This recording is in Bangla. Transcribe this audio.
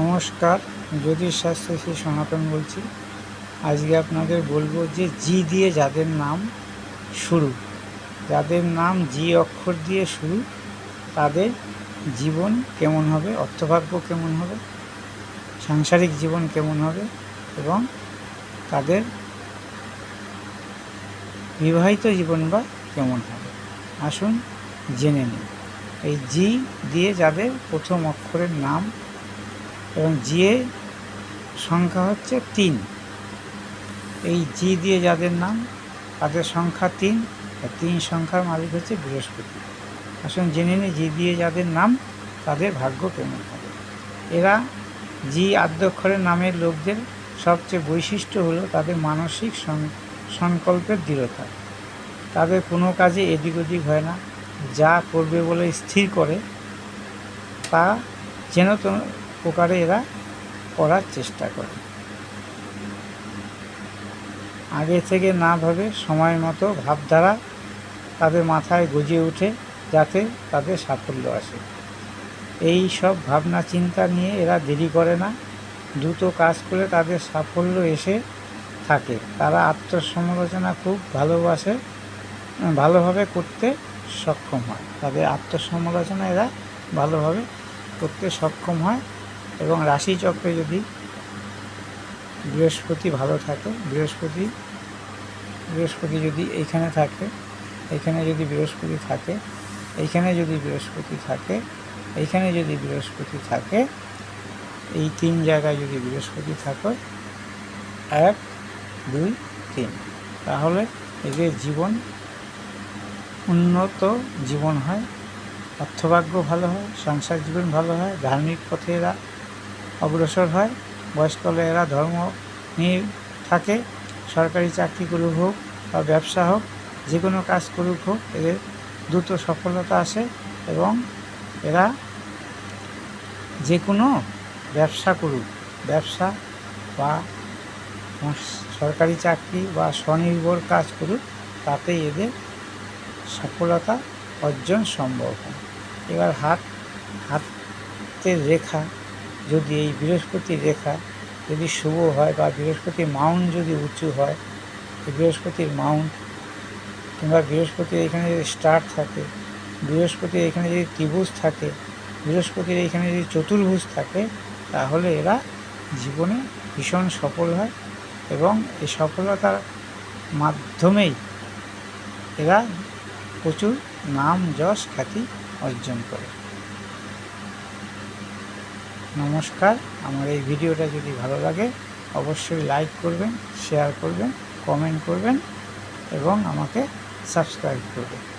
নমস্কার জ্যোতিষশাস্ত্র শ্রী সনাতন বলছি। আজকে আপনাদের বলব যে জি দিয়ে যাদের নাম শুরু, যাদের নাম জি অক্ষর দিয়ে শুরু, তাদের জীবন কেমন হবে, অর্থভাগ্য কেমন হবে, সাংসারিক জীবন কেমন হবে এবং তাদের বিবাহিত জীবন বা কেমন হবে। আসুন জেনে নিন এই জি দিয়ে যাদের প্রথম অক্ষরের নাম এবং জিয়ে সংখ্যা হচ্ছে তিন। এই জি দিয়ে যাদের নাম, তাদের সংখ্যা তিন। আর তিন সংখ্যার মালিক হচ্ছে বৃহস্পতি। আসুন জেনে নিই জি দিয়ে যাদের নাম, তাদের ভাগ্য কেমন হবে? এরা জি আদ্যক্ষরের নামের লোকদের সবচেয়ে বৈশিষ্ট্য হলো তাদের মানসিক সংকল্পের দৃঢ়তা। তাদের কোনো কাজে এদিক ওদিক হয় না। যা করবে বলে স্থির করে, তা যেন প্রকারে এরা করার চেষ্টা করে। আগে থেকে না ভাবে সময় মতো ভাবধারা তাদের মাথায় গজিয়ে ওঠে যাতে তাদের সাফল্য আসে। এই সব ভাবনা চিন্তা নিয়ে এরা দেরি করে না, দ্রুত কাজ করে তাদের সাফল্য এসে থাকে। তারা আত্মসমালোচনা খুব ভালোবাসে ভালোভাবে করতে সক্ষম হয়। তাদের আত্মসমালোচনা এরা ভালোভাবে করতে সক্ষম হয়। এবং রাশিচক্রে যদি বৃহস্পতি ভালো থাকে, বৃহস্পতি বৃহস্পতি যদি এইখানে থাকে, এইখানে যদি বৃহস্পতি থাকে, এইখানে যদি বৃহস্পতি থাকে, এইখানে যদি বৃহস্পতি থাকে, এই তিন জায়গায় যদি বৃহস্পতি থাকে, এক, দুই, তিন। তাহলে এদের জীবন, উন্নত জীবন হয়, অর্থভাগ্য ভালো হয়, সংসার জীবন ভালো হয়, ধার্মিক পথে এরা অগ্রসর হয়। বয়সকালে এরা ধর্ম নিয়ে থাকে, সরকারি চাকরি করুক হোক বা ব্যবসা হোক যে কোনো কাজ করুক হোক, এদের দ্রুত সফলতা আসে এবং এরা যে কোনো ব্যবসা করুক, ব্যবসা বা সরকারি চাকরি বা স্বনির্ভর কাজ করুক তাতে এদের সফলতা অর্জন সম্ভব হয়। এবার হাত, হাতের রেখা যদি এই বৃহস্পতির রেখা যদি শুভ হয় বা বৃহস্পতির মাউন্ট যদি উঁচু হয় বৃহস্পতির মাউন্ট কিংবা বৃহস্পতির এখানে যদি স্টার থাকে, বৃহস্পতির এখানে যদি ত্রিভুজ থাকে, বৃহস্পতির এখানে যদি চতুর্ভুজ থাকে, তাহলে এরা জীবনে ভীষণ সফল হয় এবং এই সফলতার মাধ্যমেই এরা প্রচুর নাম, যশ, খ্যাতি অর্জন করে। নমস্কার। আমার এই ভিডিওটা যদি ভালো লাগে, অবশ্যই লাইক করবেন শেয়ার করবেন কমেন্ট করবেন এবং আমাকে সাবস্ক্রাইব করবেন।